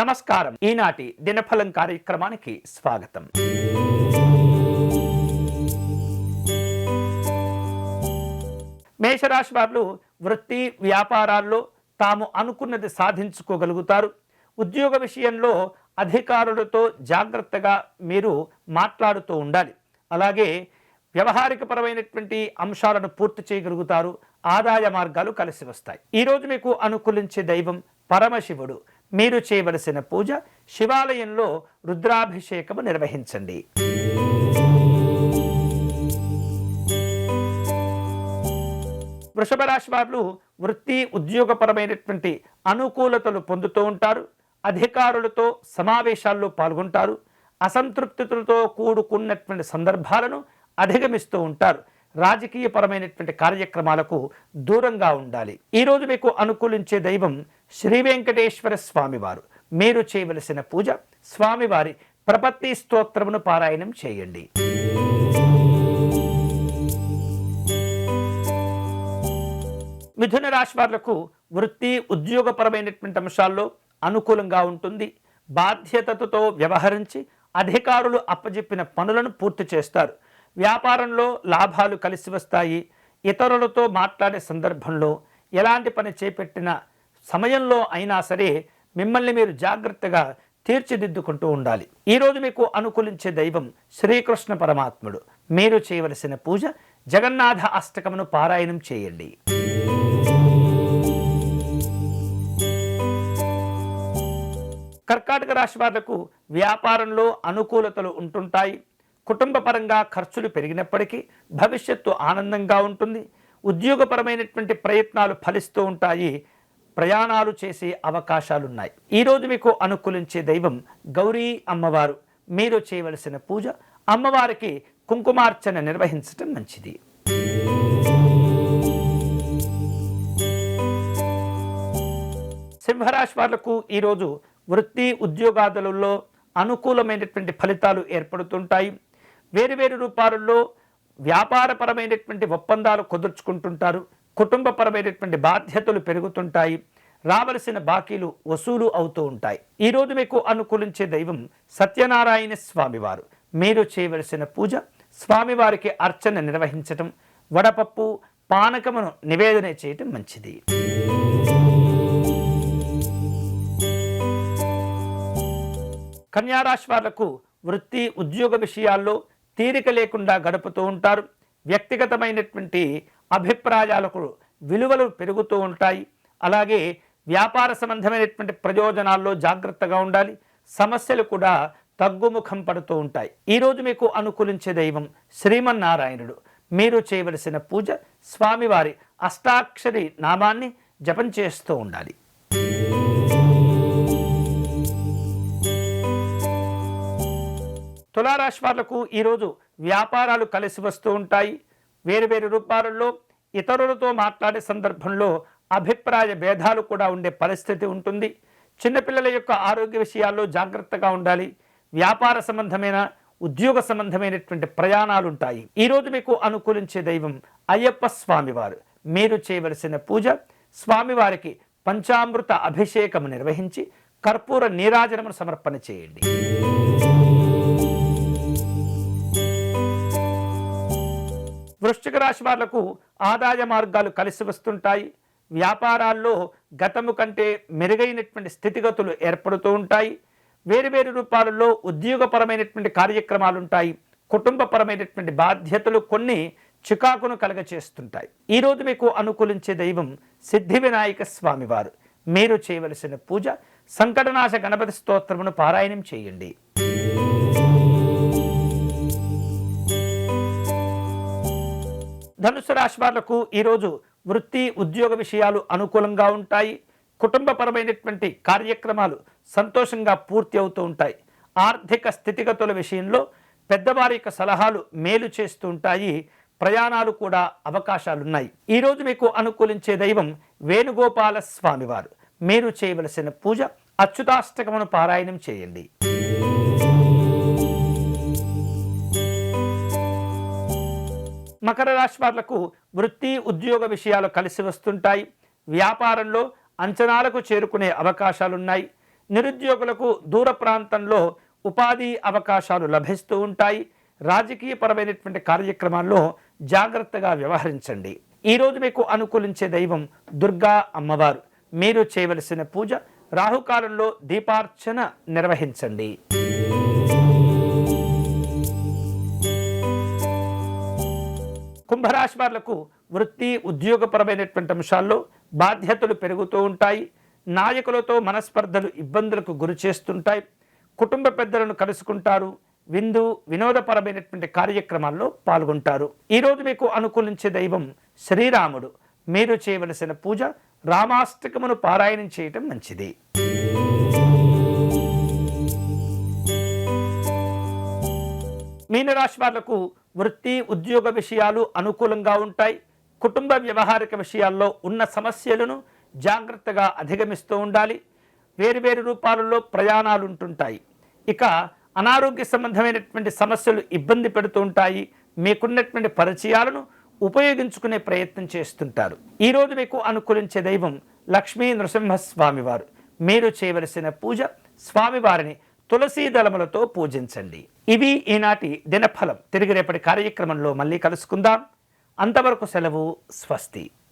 నమస్కారం. ఈనాటి దినఫలం కార్యక్రమానికి స్వాగతం. మేషరాశి వారు వృత్తి వ్యాపారాల్లో తాము అనుకున్నది సాధించుకోగలుగుతారు. ఉద్యోగ విషయంలో అధికారులతో జాగ్రత్తగా మీరు మాట్లాడుతూ ఉండాలి. అలాగే వ్యవహారికపరమైనటువంటి అంశాలను పూర్తి చేయగలుగుతారు. ఆదాయ మార్గాలు కలిసి వస్తాయి. ఈరోజు మీకు అనుకూలించే దైవం పరమశివుడు. మీరు చేయవలసిన పూజ శివాలయంలో రుద్రాభిషేకము నిర్వహించండి. వృషభ రాశి వారు వృత్తి ఉద్యోగపరమైనటువంటి అనుకూలతలు పొందుతూ ఉంటారు. అధికారులతో సమావేశాల్లో పాల్గొంటారు. అసంతృప్తితో కూడుకున్నటువంటి సందర్భాలను అధిగమిస్తూ ఉంటారు. రాజకీయపరమైనటువంటి కార్యక్రమాలకు దూరంగా ఉండాలి. ఈరోజు మీకు అనుకూలించే దైవం శ్రీ వెంకటేశ్వర స్వామివారు. మీరు చేయవలసిన పూజ స్వామివారి ప్రపత్తి స్తోత్రమును పారాయణం చేయండి. మిథున రాశి వారులకు వృత్తి ఉద్యోగపరమైనటువంటి అంశాల్లో అనుకూలంగా ఉంటుంది. బాధ్యతతో వ్యవహరించి అధికారులు అప్పజెప్పిన పనులను పూర్తి చేస్తారు. వ్యాపారంలో లాభాలు కలిసి వస్తాయి. ఇతరులతో మాట్లాడే సందర్భంలో ఎలాంటి పని చేపట్టిన సమయంలో అయినా సరే మిమ్మల్ని మీరు జాగ్రత్తగా తీర్చిదిద్దుకుంటూ ఉండాలి. ఈరోజు మీకు అనుకూలించే దైవం శ్రీకృష్ణ పరమాత్ముడు. మీరు చేయవలసిన పూజ జగన్నాథ అష్టకమును పారాయణం చేయండి. కర్కాటక రాశి వాళ్ళకు వ్యాపారంలో అనుకూలతలు ఉంటుంటాయి. కుటుంబ పరంగా ఖర్చులు పెరిగినప్పటికీ భవిష్యత్తు ఆనందంగా ఉంటుంది. ఉద్యోగపరమైనటువంటి ప్రయత్నాలు ఫలిస్తూ ఉంటాయి. ప్రయాణాలు చేసే అవకాశాలున్నాయి. ఈరోజు మీకు అనుకూలించే దైవం గౌరీ అమ్మవారు. మీరు చేయవలసిన పూజ అమ్మవారికి కుంకుమార్చన నిర్వహించటం మంచిది. సింహరాశి వాళ్ళకు ఈరోజు వృత్తి ఉద్యోగాదులలో అనుకూలమైనటువంటి ఫలితాలు ఏర్పడుతుంటాయి. వేరువేరు రూపాలలో వ్యాపారపరమైనటువంటి ఒప్పందాలు కుదుర్చుకుంటుంటారు కుటుంబపరమైనటువంటి బాధ్యతలు పెరుగుతుంటాయి రావలసిన బాకీలు వసూలు అవుతూ ఉంటాయి. ఈరోజు మీకు అనుకూలించే దైవం సత్యనారాయణ స్వామివారు. మీరు చేయవలసిన పూజ స్వామివారికి అర్చన నిర్వహించటం వడపప్పు పానకమును నివేదన చేయటం మంచిది. కన్యారాశి వాళ్ళకు వృత్తి ఉద్యోగ విషయాల్లో తీరిక లేకుండా గడుపుతూ ఉంటారు. వ్యక్తిగతమైనటువంటి అభిప్రాయాలకు విలువలు పెరుగుతూ ఉంటాయి. అలాగే వ్యాపార సంబంధమైనటువంటి ప్రయోజనాల్లో జాగ్రత్తగా ఉండాలి. సమస్యలు కూడా తగ్గుముఖం పడుతూ ఉంటాయి. ఈరోజు మీకు అనుకూలించే దైవం శ్రీమన్నారాయణుడు. మీరు చేయవలసిన పూజ స్వామివారి అష్టాక్షరి నామాన్ని జపం చేస్తూ ఉండాలి. తులారాశి వాళ్ళకు ఈరోజు వ్యాపారాలు కలిసి వస్తూ ఉంటాయి. వేరువేరు రూపాలలో ఇతరులతో మాట్లాడే సందర్భంలో అభిప్రాయ భేదాలు కూడా ఉండే పరిస్థితి ఉంటుంది. చిన్నపిల్లల యొక్క ఆరోగ్య విషయాల్లో జాగ్రత్తగా ఉండాలి. వ్యాపార సంబంధమైన ఉద్యోగ సంబంధమైనటువంటి ప్రయాణాలు ఉంటాయి. ఈరోజు మీకు అనుకూలించే దైవం అయ్యప్ప స్వామివారు. మీరు చేయవలసిన పూజ స్వామివారికి పంచామృత అభిషేకము నిర్వహించి కర్పూర నీరాజనమును సమర్పణ చేయండి. వృశ్చిక రాశి వాళ్ళకు ఆదాయ మార్గాలు కలిసి వస్తుంటాయి. వ్యాపారాల్లో గతము కంటే మెరుగైనటువంటి స్థితిగతులు ఏర్పడుతూ ఉంటాయి. వేరువేరు రూపాలలో ఉద్యోగపరమైనటువంటి కార్యక్రమాలు ఉంటాయి కుటుంబపరమైనటువంటి బాధ్యతలు కొన్ని చికాకును కలగచేస్తుంటాయి. ఈరోజు మీకు అనుకూలించే దైవం సిద్ధి వినాయక స్వామివారు. మీరు చేయవలసిన పూజ సంకటనాశ గణపతి స్తోత్రమును పారాయణం చేయండి. ధనుసు రాశి వాళ్ళకు ఈరోజు వృత్తి ఉద్యోగ విషయాలు అనుకూలంగా ఉంటాయి. కుటుంబపరమైనటువంటి కార్యక్రమాలు సంతోషంగా పూర్తి అవుతూ ఉంటాయి. ఆర్థిక స్థితిగతుల విషయంలో పెద్దవారి యొక్క సలహాలు మేలు చేస్తూ ఉంటాయి. ప్రయాణాలు కూడా అవకాశాలున్నాయి. ఈరోజు మీకు అనుకూలించే దైవం వేణుగోపాల స్వామివారు. మీరు చేయవలసిన పూజ అచ్యుతాష్టకమును పారాయణం చేయండి. మకర రాశి వాళ్ళకు వృత్తి ఉద్యోగ విషయాలు కలిసి వస్తుంటాయి. వ్యాపారంలో అంచనాలకు చేరుకునే అవకాశాలున్నాయి. నిరుద్యోగులకు దూర ప్రాంతంలో ఉపాధి అవకాశాలు లభిస్తూ ఉంటాయి. రాజకీయపరమైనటువంటి కార్యక్రమాల్లో జాగ్రత్తగా వ్యవహరించండి. ఈరోజు మీకు అనుకూలించే దైవం దుర్గా అమ్మవారు. మీరు చేయవలసిన పూజ రాహుకాలంలో దీపార్చన నిర్వహించండి. కుంభరాశి వాళ్ళకు వృత్తి ఉద్యోగపరమైనటువంటి అంశాల్లో బాధ్యతలు పెరుగుతూ ఉంటాయి. నాయకులతో మనస్పర్ధలు ఇబ్బందులకు గురి చేస్తుంటాయి. కుటుంబ పెద్దలను కలుసుకుంటారు. విందు వినోదపరమైనటువంటి కార్యక్రమాల్లో పాల్గొంటారు. ఈరోజు మీకు అనుకూలించే దైవం శ్రీరాముడు. మీరు చేయవలసిన పూజ రామాష్టకమును పారాయణం చేయటం మంచిది. మీనరాశి వాళ్ళకు వృత్తి ఉద్యోగ విషయాలు అనుకూలంగా ఉంటాయి. కుటుంబ వ్యవహారిక విషయాల్లో ఉన్న సమస్యలను జాగ్రత్తగా అధిగమిస్తూ ఉండాలి. వేరువేరు రూపాలలో ప్రయాణాలు ఉంటుంటాయి ఇక అనారోగ్య సంబంధమైనటువంటి సమస్యలు ఇబ్బంది పెడుతూ ఉంటాయి. మీకున్నటువంటి పరిచయాలను ఉపయోగించుకునే ప్రయత్నం చేస్తుంటారు. ఈరోజు మీకు అనుకూలించే దైవం లక్ష్మీ నృసింహస్వామివారు. మీరు చేయవలసిన పూజ స్వామివారిని తులసీ దళములతో పూజించండి. ఇవి ఈనాటి దినఫలం. తిరిగి రేపటి కార్యక్రమంలో మళ్ళీ కలుసుకుందాం. అంతవరకు సెలవు స్వస్తి.